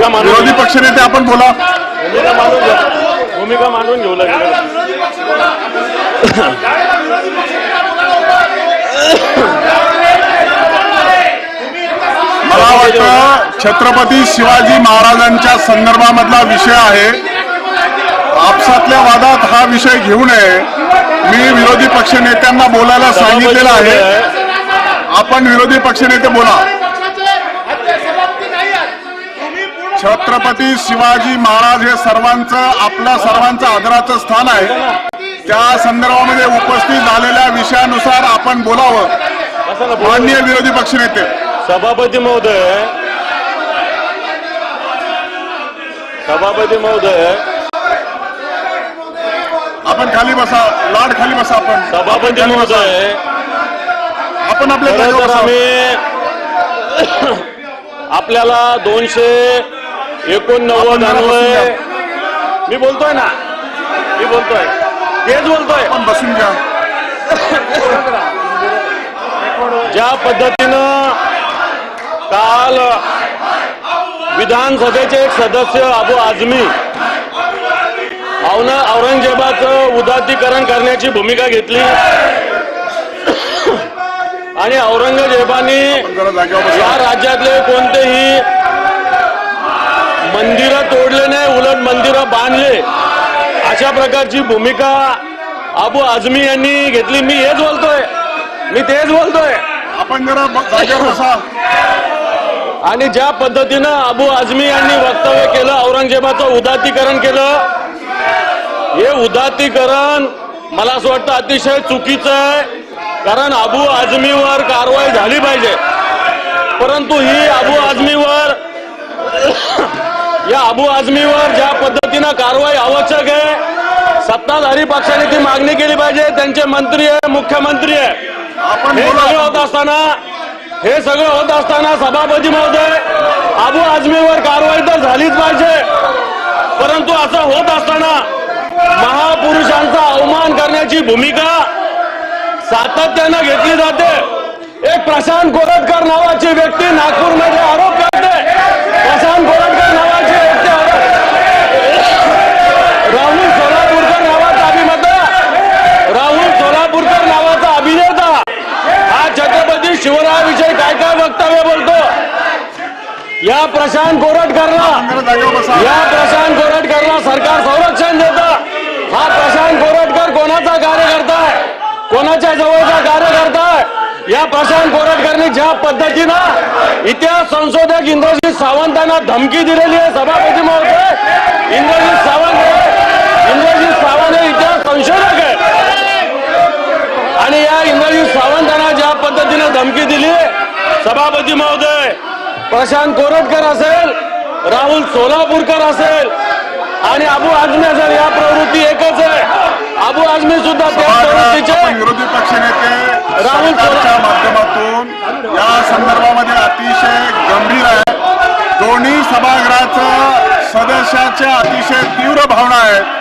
भूमिका मांडून विरोधी पक्षनेते आपण बोला. भूमिका घेऊ. भूमिका मांडून घेऊ लागेल मला वाटतं छत्रपती शिवाजी महाराजांच्या संदर्भामधला विषय आहे. आपसातल्या वादात हा विषय घेऊ नये. मी विरोधी पक्षनेत्यांना बोलायला सांगितलेलं आहे. आपण विरोधी पक्षनेते बोला. छत्रपती शिवाजी महाराज हे सर्वांचं आपल्या सर्वांचं आदराचं स्थान आहे. त्या संदर्भामध्ये उपस्थित झालेल्या विषयानुसार आपण बोलावं. माननीय विरोधी पक्षनेते सभापती महोदय. सभापती महोदय. आपण खाली बसा लाड खाली बसा आपण. सभापती. महोदय. आपण आपल्या आपल्याला दोनशे एकोणनव्वद अन्वय मी बोलतोय ना? मी बोलतोय. तेच बोलतोय. बसून घ्या. ज्या पद्धतीनं काल विधानसभेचे एक सदस्य अबू आझमी औरंगजेबाचं उदात्तीकरण करण्याची भूमिका घेतली. आणि औरंगजेबाने या राज्यातले कोणतेही मंदिरं तोडले नाही उलट मंदिरं बांधले. अशा प्रकारची भूमिका अबू आझमी यांनी घेतली. मी हेच बोलतोय. मी तेच बोलतोय. आपण जरा आणि ज्या पद्धतीनं अबू आझमी यांनी वक्तव्य केलं औरंगजेबाचं उदात्तीकरण केलं हे उदात्तीकरण मला असं वाटतं अतिशय चुकीचं आहे कारण अबू आझमीवर कारवाई झाली पाहिजे. परंतु ही अबू आझमीवर या अबू आझमीवर ज्या पद्धतीनं कारवाई आवश्यक आहे सत्ताधारी पक्षाने ती मागणी केली पाहिजे त्यांचे मंत्री आहे मुख्यमंत्री आहे. आपण हे सगळं होत असताना हे सगळं होत असताना सभापती महोदय अबू आझमीवर कारवाई तर झालीच पाहिजे. परंतु असं होत असताना महापुरुषांचा अवमान करण्याची भूमिका सातत्यानं घेतली जाते. एक प्रशांत गोरटकर नावाची व्यक्ती नागपूरमध्ये आरोप करते. प्रशांत गोरटकर नावाची व्यक्ती आरोप- राहुल सोलापूरकर नावाचा अभिनेता राहुल सोलापूरकर नावाचा अभिनेता हा छत्रपती शिवरायाविषयी काय काय वक्तव्य बोलतो? या प्रशांत गोरटकरला या प्रशांत गोरटकरला सरकार संरक्षण देत. हा प्रशांत गोरटकर कोणाचा कार्यकर्ता आहे? कोणाच्या जवळचा कार्यकर्ता आहे? या प्रशांत गोरटकरने ज्या पद्धतीनं इतिहास संशोधक इंद्रजित सावंतांना धमकी दिलेली आहे सभापती महोदय इंद्रजित सावंत इंद्रजित सावंत हे इतिहास संशोधक आहे आणि या इंद्रजित सावंतांना पद्धतीनं धमकी दिली सभापती महोदय प्रशांत कोरटकर असेल राहुल सोलापूरकर असेल आणि अबू आझमी असेल या प्रवृत्ती एकच आहे. अबू आझमी सुद्धा विरोधी पक्षनेते राहुल माध्यमातून या संदर्भामध्ये अतिशय गंभीर आहे. दोन्ही सभागृहाचं सदस्याच्या अतिशय तीव्र भावना आहेत.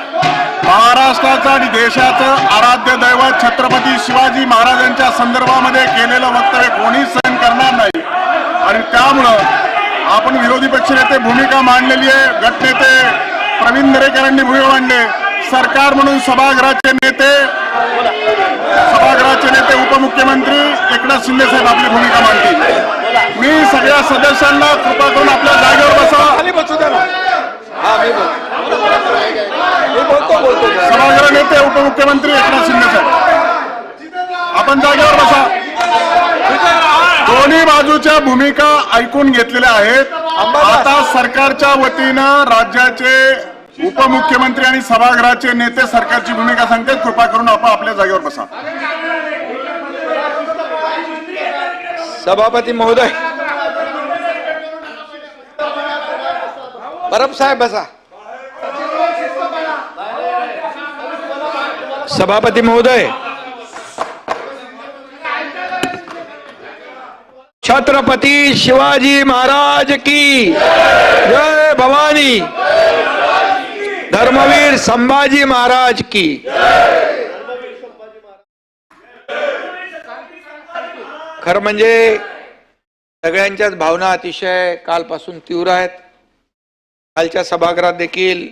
महाराष्ट्राचं आणि देशाचं आराध्य दैवत छत्रपती शिवाजी महाराजांच्या संदर्भामध्ये केलेलं वक्तव्य कोणीच सहन करणार नाही. आणि त्यामुळं आपण विरोधी पक्षनेते भूमिका मांडलेली आहे. गटनेते प्रवीण दरेकरांनी भूमिका मांडले सरकार म्हणून सभागृहाचे नेते सभागृहाचे नेते उपमुख्यमंत्री एकनाथ शिंदे साहेब आपली भूमिका मांडतील. मी सगळ्या सदस्यांना कृपा करून आपल्या जागेवर बसा. सभागृह नेते उपमुख्यमंत्री एकनाथ शिंदे साहेब. आपण जागेवर बसा. दोन्ही बाजूच्या भूमिका ऐकून घेतलेल्या आहेत. आता सरकारच्या वतीनं राज्याचे उपमुख्यमंत्री आणि सभागृहाचे नेते सरकारची भूमिका सांगतात. कृपा करून आपण आपल्या जागेवर बसा. सभापती महोदय. परब साहेब बसा. सभापती महोदय छत्रपती शिवाजी महाराज की जय भवानी धर्मवीर संभाजी महाराज की। खरं म्हणजे सगळ्यांच्याच भावना अतिशय कालपासून तीव्र आहेत. कालच्या सभागृहात देखील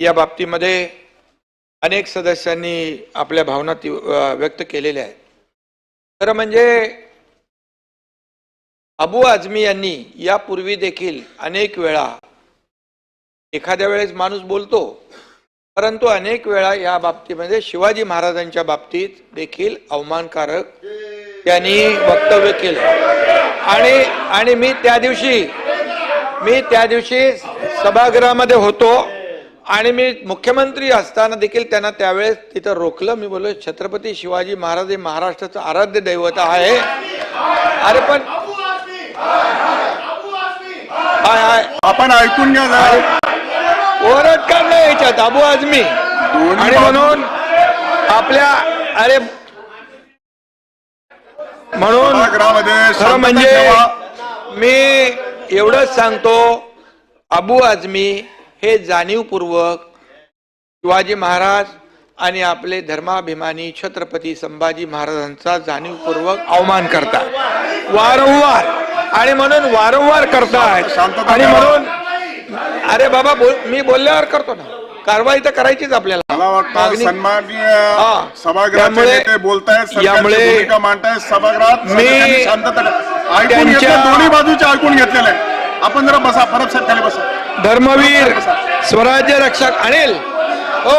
या बाबतीमध्ये अनेक सदस्यांनी आपल्या भावना व्यक्त केलेल्या आहेत. खरं म्हणजे अबू आझमी यांनी यापूर्वी देखील अनेक वेळा एखाद्या वेळेस माणूस बोलतो परंतु अनेक वेळा या बाबतीमध्ये शिवाजी महाराजांच्या बाबतीत देखील अवमानकारक त्यांनी वक्तव्य केलं. आणि आणि मी त्या दिवशी मी त्या दिवशी सभागृहामध्ये होतो आणि मी मुख्यमंत्री असताना देखील त्यांना त्यावेळेस तिथं रोखलं. मी बोललो छत्रपती शिवाजी महाराज हे महाराष्ट्राचं आराध्य दैवत आहे. अरे पण हाय हाय. आपण ऐकून घ्या ओरड का नाही याच्यात अबू दोन्ही आणि म्हणून आपल्या अरे म्हणून खरं म्हणजे. मी एवढंच सांगतो अबू आझमी हे जाणीवपूर्वक शिवाजी महाराज आणि आपले धर्माभिमानी छत्रपती संभाजी महाराजांचा जाणीवपूर्वक अवमान करतात वारंवार आणि म्हणून वारंवार करतायत आणि. म्हणून अरे बाबा बोल मी बोलल्यावर करतो ना कारवाई तर करायचीच आपल्याला मला वाटतं सन्माननीय. सभागृहाचे त्यामुळे- नेते बोलतायत सरकारची यामुळे- मांडतायत सभागृहात मी शांतता. ऐकून त्यांच्या- घेतलं दोन्ही बाजूचे ऐकून घेतलेले आहे. आपण जरा बसा परब साहेब खाली बसा. धर्मवीर स्वराज्य रक्षक अनिल. हो.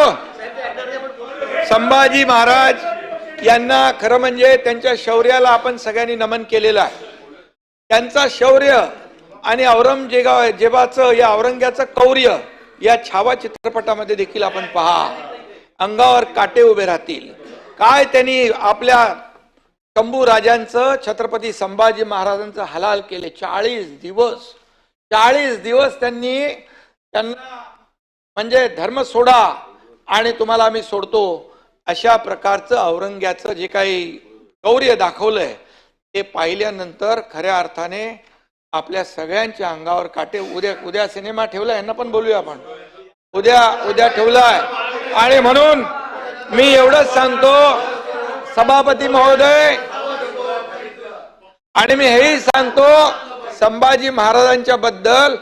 संभाजी महाराज यांना खरं म्हणजे त्यांच्या शौर्याला आपण सगळ्यांनी नमन केलेलं आहे. त्यांचा शौर्य आणि औरंगजेबाचं या औरंग्याचं कौर्य या छावा चित्रपटामध्ये देखील आपण पहा. अंगावर काटे उभे राहतील. काय त्यांनी आपल्या शंभू राजांचं छत्रपती संभाजी महाराजांचं हलाल केले? चाळीस दिवस. चाळीस दिवस त्यांनी त्यांना म्हणजे धर्म सोडा आणि तुम्हाला आम्ही सोडतो अशा प्रकारचं औरंग्याचं जे काही गौर्य दाखवलंय ते पाहिल्यानंतर खऱ्या अर्थाने आपल्या सगळ्यांच्या अंगावर काटे. उद्या उद्या सिनेमा ठेवला यांना पण बोलूया आपण. उद्या उद्या ठेवलाय. आणि म्हणून मी एवढंच सांगतो सभापती महोदय आणि मी हेही सांगतो संभाजी महाराजांच्या बद्दल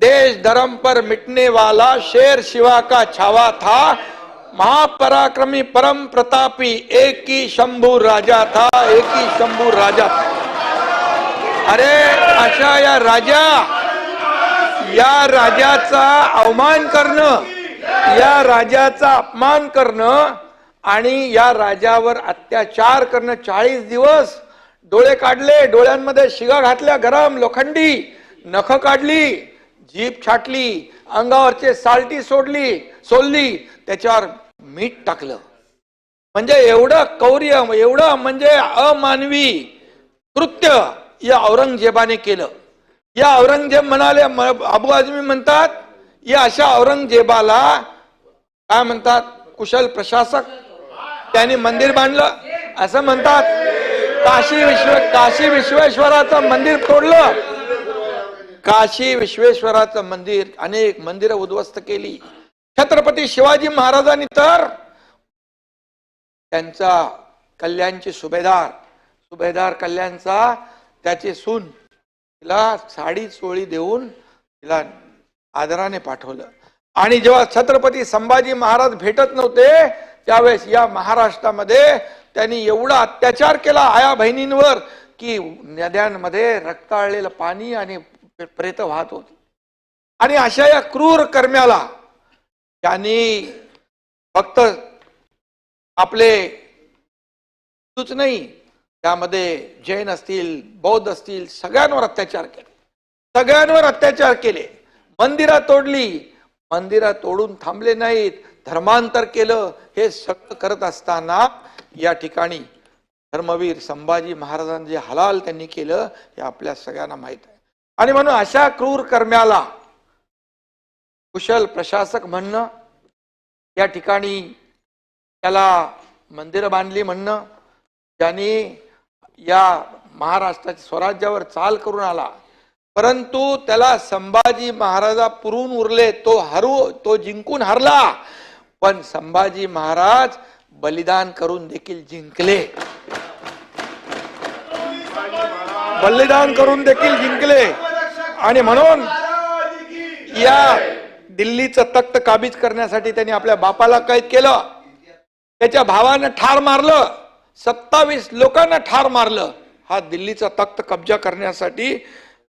देश धर्म पर मिटने वाला शेर शिवा का छावा था। महापराक्रमी परम प्रतापी एक ही शंभू राजा था एक ही शंभू राजा अरे अशा या राजा या राजाचा अवमान करणं या राजाचा अपमान करणं आणि या राजावर अत्याचार करणं चाळीस दिवस डोळे काढले डोळ्यांमध्ये शिगा घातल्या गरम लोखंडी नख काढली जीप छाटली अंगावरचे साल्टी सोडली सोलली त्याच्यावर मीठ टाकलं. म्हणजे एवढं कौर्य एवढं म्हणजे अमानवी कृत्य या औरंगजेबाने केलं. या औरंगजेब म्हणाले अबू आझमी म्हणतात या अशा औरंगजेबाला काय म्हणतात कुशल प्रशासक त्यांनी मंदिर बांधलं. असं म्हणतात. काशी विश्व काशी विश्वेश्वराचं मंदिर तोडलं. काशी विश्वेश्वराचं मंदिर अनेक मंदिरं उद्ध्वस्त केली. छत्रपती शिवाजी महाराजांनी तर त्यांचा कल्याणचे सुभेदार सुभेदार कल्याणचा त्याचे सून तिला साडी चोळी देऊन तिला आदराने पाठवलं. आणि जेव्हा छत्रपती संभाजी महाराज भेटत नव्हते त्यावेळेस या महाराष्ट्रामध्ये त्यांनी एवढा अत्याचार केला आया बहिणींवर की नद्यांमध्ये रक्ताळलेलं पाणी आणि प्रेत वाहत होती. आणि अशा या क्रूर कर्म्याला त्यांनी फक्त आपले तूच नाही त्यामध्ये जैन असतील बौद्ध असतील सगळ्यांवर अत्याचार केले. सगळ्यांवर अत्याचार केले. मंदिरं तोडली. मंदिरं तोडून थांबले नाहीत. धर्मांतर केलं. हे सगळं करत असताना या ठिकाणी धर्मवीर संभाजी महाराजांनी जे हलाल त्यांनी केलं हे आपल्या सगळ्यांना माहीत आहे. आणि म्हणून अशा क्रूर कर्म्याला कुशल प्रशासक म्हणणं या ठिकाणी त्याला मंदिरं बांधली म्हणणं ज्याने या महाराष्ट्राच्या स्वराज्यावर चाल करून आला. परंतु त्याला संभाजी महाराजा पुरून उरले तो हरू तो जिंकून हरला. पण संभाजी महाराज बलिदान करून देखील जिंकले. बलिदान करून देखील जिंकले. आणि म्हणून या दिल्लीचं तख्त काबीज करण्यासाठी त्यांनी आपल्या बापाला कैद केलं. त्याच्या भावानं ठार मारलं. सत्तावीस लोकांना ठार मारलं. हा दिल्लीचा तख्त कब्जा करण्यासाठी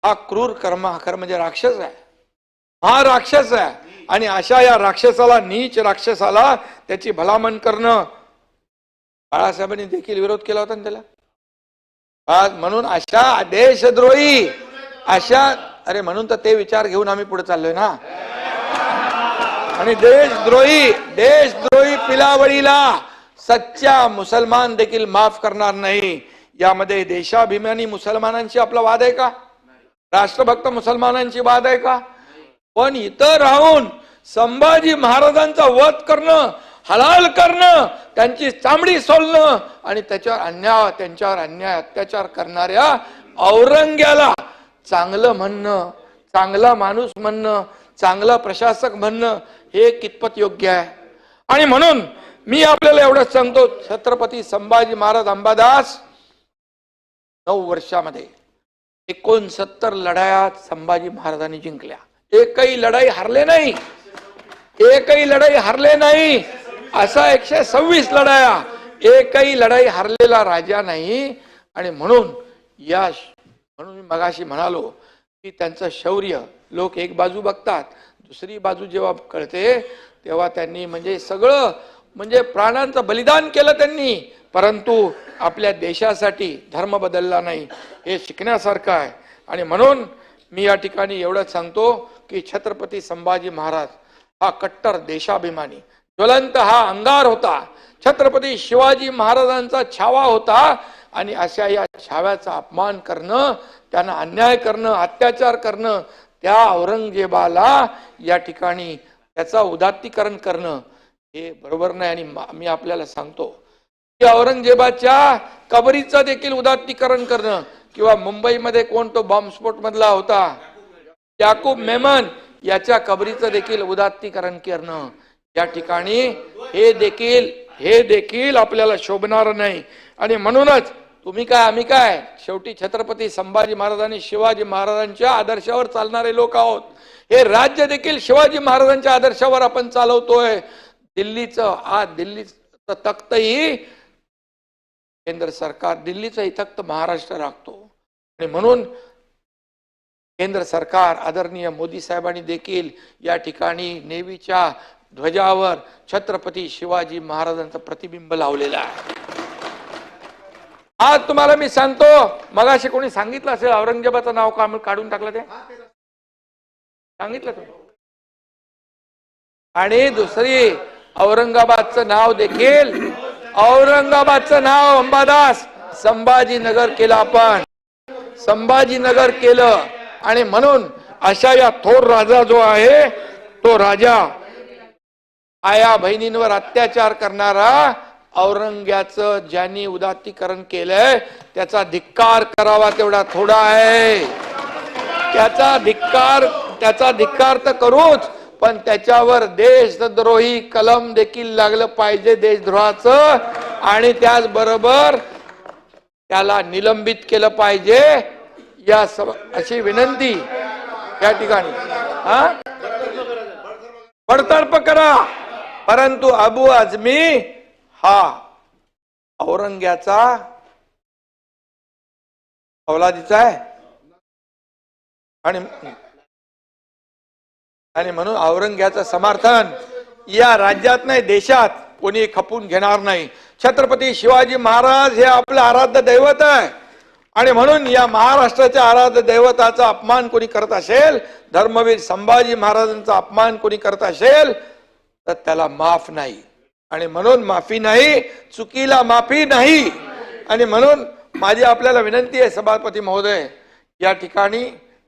हा क्रूर कर्म म्हणजे राक्षस आहे. हा राक्षस आहे. आणि अशा या राक्षसाला नीच राक्षसाला त्याची भलामण करणं. बाळासाहेबांनी देखील विरोध केला होता ना त्याला? आज म्हणून अशा देशद्रोही अशा अरे म्हणून तर ते विचार घेऊन आम्ही पुढे चाललोय ना? आणि देशद्रोही देशद्रोही पिलावळीला सच्चा मुसलमान देखील माफ करणार नाही. यामध्ये देशाभिमानी मुसलमानांशी आपला वाद आहे का? राष्ट्रभक्त मुसलमानांची वाद आहे का? पण इथं राहून संभाजी महाराजांचा वध करणं हलाल करणं त्यांची चामडी सोलणं आणि त्याच्यावर अन्याय त्यांच्यावर अन्याय अत्याचार करणाऱ्या औरंग्याला चांगलं म्हणणं चांगला माणूस म्हणणं चांगला प्रशासक म्हणणं हे कितपत योग्य आहे? आणि म्हणून मी आपल्याला एवढंच सांगतो छत्रपती संभाजी महाराज अंबादास नऊ वर्षामध्ये एकोणसत्तर लढायात संभाजी महाराजांनी जिंकल्या. एकही लढाई हरले नाही. एकही लढाई हरले नाही. असा एकशे सव्वीस लढाया. एकही लढाई हरलेला राजा नाही. आणि म्हणून या म्हणून मी मगाशी म्हणालो की त्यांचं शौर्य लोक एक बाजू बघतात दुसरी बाजू जेव्हा कळते तेव्हा त्यांनी म्हणजे सगळं म्हणजे प्राणांचं बलिदान केलं त्यांनी. परंतु आपल्या देशासाठी धर्म बदलला नाही. हे शिकण्यासारखं आहे. आणि म्हणून मी या ठिकाणी एवढंच सांगतो की छत्रपती संभाजी महाराज हा कट्टर देशाभिमानी. ज्वलंत हा अंगार होता. छत्रपती शिवाजी महाराजांचा छावा होता आणि अशा या छाव्याचा अपमान करणं त्यांना अन्याय करणं अत्याचार करणं त्या औरंगजेबाला या ठिकाणी त्याचा उदात्तीकरण करणं हे बरोबर नाही आणि मी आपल्याला सांगतो. की औरंगजेबाच्या कबरीचं देखील उदात्तीकरण करणं किंवा मुंबईमध्ये कोण तो बॉम्बस्फोट मधला होता? याकूब मेमन याच्या कबरीचं देखील उदात्तीकरण करणं. या ठिकाणी हे देखील हे देखील आपल्याला शोभणार नाही. आणि म्हणूनच तुम्ही काय आम्ही काय? शेवटी छत्रपती संभाजी महाराज आणि शिवाजी महाराजांच्या आदर्शावर चालणारे लोक आहोत. हे राज्य देखील शिवाजी महाराजांच्या आदर्शावर आपण चालवतोय. दिल्लीचं आज दिल्लीचं तख्तही केंद्र सरकार दिल्लीचंही तख्त महाराष्ट्र राखतो. आणि म्हणून केंद्र सरकार आदरणीय मोदी साहेबांनी देखील या ठिकाणी नेव्हीच्या ध्वजावर छत्रपती शिवाजी महाराजांचं प्रतिबिंब लावलेलं आहे. आज तुम्हाला मी सांगतो मगाशी कोणी सांगितलं असेल औरंगजेबाचं नाव का काढून टाकलं ते? सांगितलं तुम्ही. आणि दुसरी औरंगाबादचं नाव देखील औरंगाबादचं नाव अंबादास संभाजीनगर केलं आपण. संभाजीनगर केलं. आणि म्हणून अशा या थोर राजा जो आहे तो राजा आया बहिणींवर अत्याचार करणारा औरंग्याचं ज्यांनी उदात्तीकरण केलंय त्याचा धिक्कार करावा तेवढा थोडा आहे. त्याचा धिक्कार त्याचा धिक्कार तर करूच पण त्याच्यावर देशद्रोही कलम देखील लागलं पाहिजे देशद्रोहाचं आणि त्याचबरोबर त्याला निलंबित केलं पाहिजे. या अशी विनंती या ठिकाणी. हा? बडतर्फ करा. परंतु अबू आझमी हा औरंग्याचा औलादीचा आहे. आणि आणि म्हणून औरंग्याचं समर्थन या राज्यात नाही देशात कोणी खपून घेणार नाही. छत्रपती शिवाजी महाराज हे आपलं आराध्य दैवत आहे. आणि म्हणून या महाराष्ट्राच्या आराध्य दैवताचा अपमान कोणी करत असेल धर्मवीर संभाजी महाराजांचा अपमान कोणी करत असेल तर त्याला माफ नाही. आणि म्हणून माफी नाही चुकीला माफी नाही. आणि म्हणून माझी आपल्याला विनंती आहे सभापती महोदय या ठिकाणी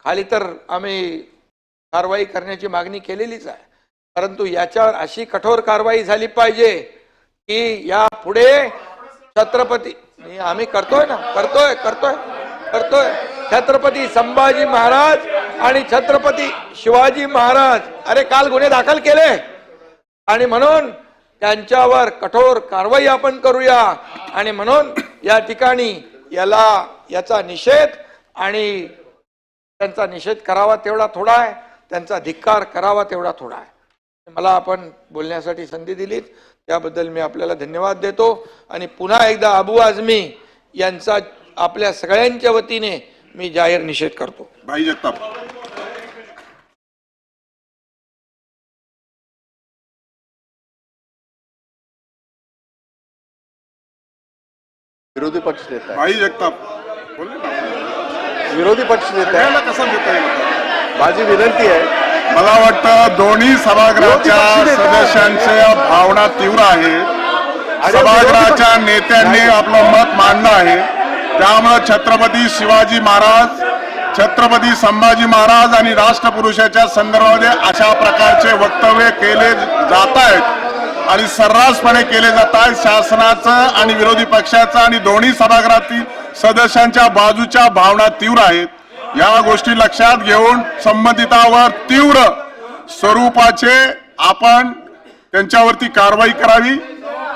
खाली तर आम्ही कारवाई करण्याची मागणी केलेलीच आहे. परंतु याच्यावर अशी कठोर कारवाई झाली पाहिजे की या पुढे छत्रपती. आम्ही करतोय ना करतोय करतोय करतोय. छत्रपती संभाजी महाराज आणि छत्रपती शिवाजी महाराज. अरे काल गुन्हे दाखल केले. आणि म्हणून त्यांच्यावर कठोर कारवाई आपण करूया. आणि म्हणून या ठिकाणी याला याचा निषेध आणि त्यांचा निषेध करावा तेवढा थोडा आहे. त्यांचा धिक्कार करावा तेवढा थोडा आहे. मला आपण बोलण्यासाठी संधी दिलीत. त्याबद्दल मी आपल्याला धन्यवाद देतो. आणि पुन्हा एकदा अबू आझमी यांचा आपल्या सगळ्यांच्या वतीने मी जाहीर निषेध करतो. भाई जगताप. विरोधी पक्ष नेता भाई जगताप. विरोधी पक्ष नेता सगळ्यांना कसं देता? आहे? माझी विनंती आहे मला वाटतं दोन्ही सभागृहाच्या सदस्यांच्या भावना तीव्र आहेत सभागृहाच्या नेत्यांनी आपलं मत मांडलं आहे. त्यामुळे छत्रपती शिवाजी महाराज छत्रपती संभाजी महाराज आणि राष्ट्रपुरुषाच्या संदर्भामध्ये अशा प्रकारचे वक्तव्य केले जात आहेत आणि सर्रासपणे केले जात आहेत शासनाचं आणि विरोधी पक्षाचं आणि दोन्ही सभागृहातील सदस्यांच्या बाजूच्या भावना तीव्र आहेत. या गोष्टी लक्षात घेऊन संबंधितावर तीव्र स्वरूपाचे आपण त्यांच्यावरती कारवाई करावी.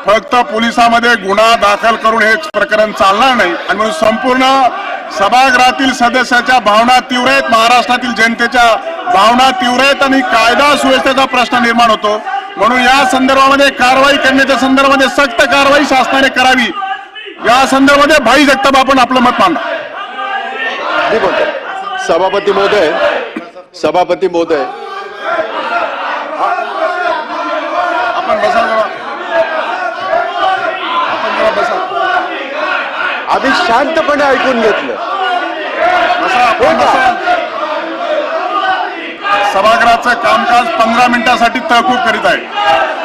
फक्त पोलिसामध्ये गुन्हा दाखल करून हे प्रकरण चालणार नाही. आणि म्हणून संपूर्ण सभागृहातील सदस्याच्या भावना तीव्र आहेत. महाराष्ट्रातील जनतेच्या भावना तीव्र आहेत आणि कायदा सुव्यवस्थेचा प्रश्न निर्माण होतो. म्हणून या संदर्भामध्ये कारवाई करण्याच्या संदर्भामध्ये सक्त कारवाई शासनाने करावी. या संदर्भामध्ये भाई जगताप आपण आपलं मत मांडा बोलतो. सभापती महोदय सभापती महोदय. आम्ही शांतपणे ऐकून घेतलं. बसा. सभागृहाचं कामकाज पंधरा मिनिटासाठी तहकूब करीत आहे.